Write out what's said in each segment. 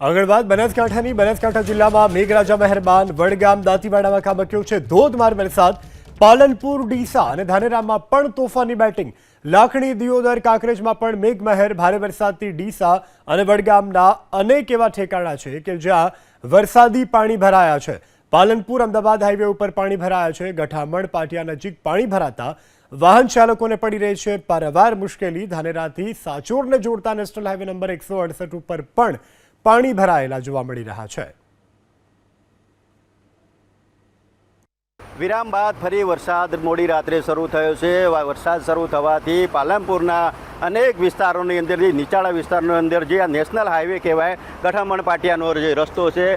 આગળ વાત બનાસકાંઠાની, બનાસકાંઠા જિલ્લામાં મેઘરાજા મહેરબાન, વડગામ, દાંતીવાડામાં ખાબક્યો છે, ધોધમાર વરસાદ, પાલનપુર, ડીસા અને ધાનેરામાં પણ તોફાની બેટિંગ. લાખણી, દિયોદર, કાંકરેજમાં પણ મેઘમહેર, ભારે વરસાદથી ડીસા અને વડગામના અનેક એવા ઠેકાણા છે કે જ્યાં વરસાદી પાણી ભરાયા છે. પાલનપુર, અમદાવાદ હાઈવે ઉપર પાણી ભરાયા છે. ગઠામણ, પાટિયા નજીક પાણી ભરાતા વાહન ચાલકોને પડી રહી છે. પારાવાર મુશ્કેલી. ધાનેરાથી સાચોરને જોડતા નેશનલ હાઈવે નંબર એકસો અડસઠ ઉપર પણ પાણી ભરાયેલા જોવા મળી રહ્યા છે. વિરામ બાદ ફરી વરસાદ મોડી રાત્રે શરૂ થયો છે. વરસાદ શરૂ થવાથી પાલનપુરના અનેક વિસ્તારોની અંદર જે નીચાણા વિસ્તારોની અંદર જે આ નેશનલ હાઈવે કહેવાય ગઠામણ પાટિયાનો જે રસ્તો છે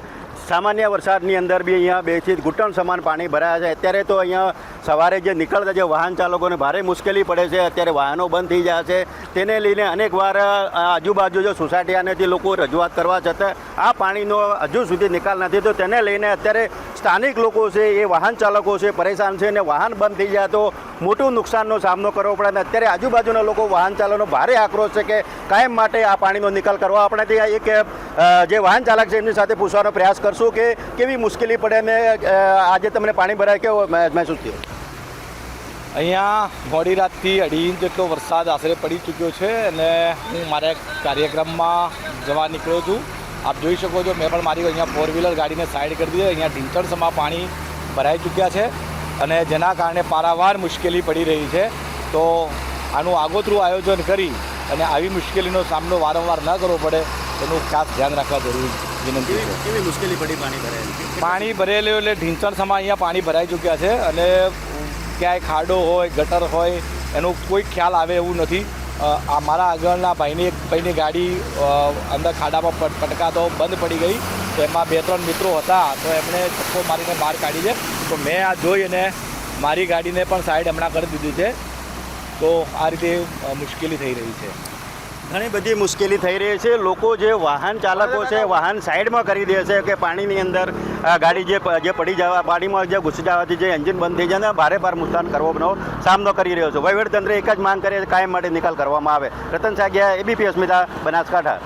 સામાન્ય વરસાદની અંદર બી અહીંયા બેથી ઘૂંટણ સમાન પાણી ભરાયા છે. અત્યારે તો અહીંયા સવારે જે નીકળતા જે વાહન ચાલકોને ભારે મુશ્કેલી પડે છે. અત્યારે વાહનો બંધ થઈ ગયા છે. તેને લઈને અનેક વાર સોસાયટી અને જે લોકો રજૂઆત કરવા છતાં આ પાણીનો હજુ સુધી નિકાલ નથી તો તેને લઈને અત્યારે સ્થાનિક લોકો છે, એ વાહન ચાલકો છે, પરેશાન છે અને વાહન બંધ થઈ જાય તો મોટું નુકસાનનો સામનો કરવો પડે અને અત્યારે આજુબાજુના લોકો વાહન ચાલકોનો ભારે આક્રોશ છે કે કાયમ માટે આ પાણીનો નિકાલ કરવા આપણે ત્યાં એક જે વાહન ચાલક છે, એમની સાથે પૂછવાનો પ્રયાસ કરશું કે કેવી મુશ્કેલી પડે અને આજે તમને પાણી ભરાય કેવો મહે- મહેસૂસ થયો? અહીંયા મોડી રાતથી અઢી ઇંચ જેટલો વરસાદ આશરે પડી ચૂક્યો છે અને હું મારા કાર્યક્રમમાં જવા નીકળ્યો છું. આપ જોઈ શકો છો મેં પણ મારી અહીંયા ફોર વ્હીલર ગાડીને સાઈડ કરી દીધી. અહીંયા ઢીંચણસમાં પાણી ભરાઈ ચૂક્યા છે અને જેના કારણે પારાવાર મુશ્કેલી પડી રહી છે. તો આનું આગોતરું આયોજન કરી અને આવી મુશ્કેલીનો સામનો વારંવાર ન કરવો પડે એનું ખાસ ધ્યાન રાખવા જરૂરી વિનંતી છે. કેવી મુશ્કેલી પડી પાણી ભરાયેલું? પાણી ભરેલું એટલે ઢીંચણસમાં અહીંયા પાણી ભરાઈ ચૂક્યા છે અને ક્યાંય ખાડો હોય ગટર હોય એનો કોઈ ખ્યાલ આવે એવું નથી. આ મારા આગળના ભાઈની એક ભાઈની ગાડી અંદર ખાડામાં પટકાતો બંધ પડી ગઈ. એમાં બે ત્રણ મિત્રો હતા, તો એમણે ચક્કો મારીને બહાર કાઢી છે. તો મેં આ જોઈ અને મારી ગાડીને પણ સાઈડ હમણાં કરી દીધી છે. તો આ રીતે મુશ્કેલી થઈ રહી છે. ઘણી બધી મુશ્કેલી થઈ રહી છે. લોકો જે વાહન ચાલકો છે, વાહન સાઈડમાં કરી દે છે કે પાણીની અંદર ગાડી જે જે પડી જવા, પાણીમાં જે ઘૂસી જવાથી જે એન્જિન બંધ થઈ જાય ભારે ભાર નુકસાન કરવાનો સામનો કરી રહ્યો છે. વહીવટીતંત્ર એક જ માંગ કરે કાયમ માટે નિકાલ કરવામાં આવે. રતન સાગિયા, એબીપી અસ્મિતા, બનાસકાંઠા.